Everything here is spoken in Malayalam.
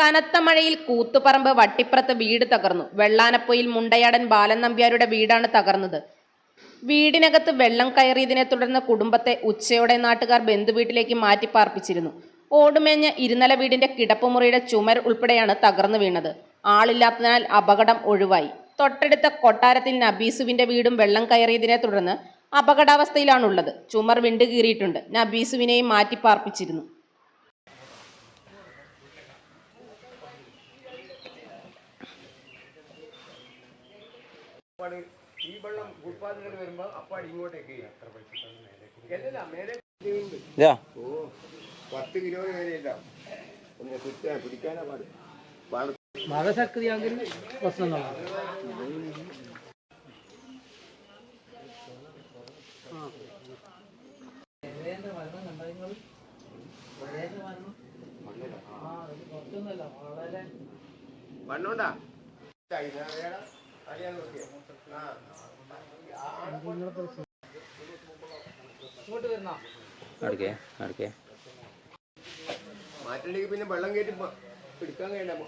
കനത്ത മഴയിൽ കൂത്തുപറമ്പ് വട്ടിപ്പുറത്ത് വീട് തകർന്നു. വെള്ളാനപ്പൊയിൽ മുണ്ടയാടൻ ബാലൻ നമ്പ്യാരുടെ വീടാണ് തകർന്നത്. വീടിനകത്ത് വെള്ളം കയറിയതിനെ തുടർന്ന് കുടുംബത്തെ ഉച്ചയോടെ നാട്ടുകാർ ബന്ധുവീട്ടിലേക്ക് മാറ്റിപ്പാർപ്പിച്ചിരുന്നു. ഓടുമേഞ്ഞ ഇരുനില വീടിന്റെ കിടപ്പുമുറിയുടെ ചുമർ ഉൾപ്പെടെയാണ് തകർന്നു വീണത്. ആളില്ലാത്തതിനാൽ അപകടം ഒഴിവായി. തൊട്ടടുത്ത കൊട്ടാരത്തിൽ നബീസുവിന്റെ വീടും വെള്ളം കയറിയതിനെ തുടർന്ന് അപകടാവസ്ഥയിലാണുള്ളത്. ചുമർ വിണ്ടുകീറിയിട്ടുണ്ട്. നബീസുവിനെയും മാറ്റിപ്പാർപ്പിച്ചിരുന്നു. അപ്പാട് ഈ വെള്ളം ഫുട്പാത്തിൽ വരുമ്പോ അപ്പാട് ഇങ്ങോട്ടേക്ക് അല്ലല്ല മേലെ ഓ പത്ത് കിലോ ഒന്ന് പിടിച്ചാ പിടിക്കാനാ പാട്. മഴ ശക്തിയാണെങ്കിൽ പ്രശ്നങ്ങളാണ് മണ്ണുണ്ടാ? അടുക്കേ അടുക്കേ. മാറ്റണ്ടെങ്കിൽ പിന്നെ വെള്ളം കയറ്റി പിടിക്കാൻ കഴിയണ്ട